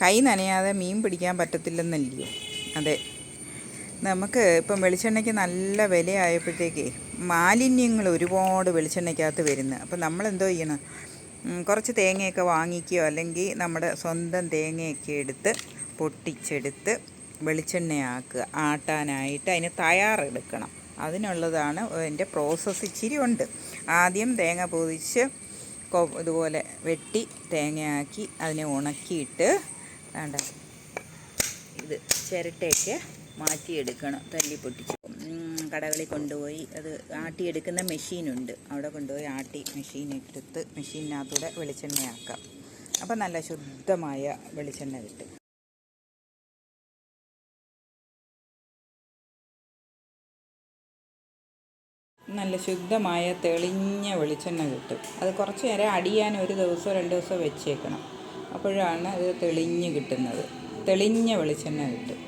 കൈ നനയാതെ മീൻ പിടിക്കാൻ പറ്റത്തില്ലെന്നല്ലയോ? അതെ. നമുക്ക് ഇപ്പം വെളിച്ചെണ്ണയ്ക്ക് നല്ല വിലയായപ്പോഴത്തേക്കേ മാലിന്യങ്ങൾ ഒരുപാട് വെളിച്ചെണ്ണയ്ക്കകത്ത് വരുന്നു. അപ്പം നമ്മൾ എന്തോ ചെയ്യണം കുറച്ച് തേങ്ങയൊക്കെ വാങ്ങിക്കുകയോ അല്ലെങ്കിൽ നമ്മുടെ സ്വന്തം തേങ്ങയൊക്കെ എടുത്ത് പൊട്ടിച്ചെടുത്ത് വെളിച്ചെണ്ണയാക്കുക ആട്ടാനായിട്ട് അതിന് തയ്യാറെടുക്കണം. അതിനുള്ളതാണ് എന്റെ പ്രോസസ്സ് ഇച്ചിരി ഉണ്ട്. ആദ്യം തേങ്ങ പൊതിച്ച് ഇതുപോലെ വെട്ടി തേങ്ങയാക്കി അതിനെ ഉണക്കിയിട്ട് വേണ്ട. ഇത് ചിരട്ടയൊക്കെ മാറ്റിയെടുക്കണം. തല്ലി പൊട്ടിച്ച്. കടകളിൽ കൊണ്ടുപോയി അത് ആട്ടിയെടുക്കുന്ന മെഷീനുണ്ട്. അവിടെ കൊണ്ടുപോയി ആട്ടി മെഷീൻ എടുത്ത് മെഷീനകത്തൂടെ വെളിച്ചെണ്ണയാക്കാം. അപ്പം നല്ല ശുദ്ധമായ വെളിച്ചെണ്ണ കിട്ടും. നല്ല ശുദ്ധമായ തെളിഞ്ഞ വെളിച്ചെണ്ണ കിട്ടും. അത് കുറച്ച് നേരം അടിയാൻ ഒരു ദിവസം രണ്ട് ദിവസം വെച്ചേക്കണം. അപ്പോഴാണ് അത് തെളിഞ്ഞ് കിട്ടുന്നത്. തെളിഞ്ഞ വെളിച്ചെണ്ണ കിട്ടും.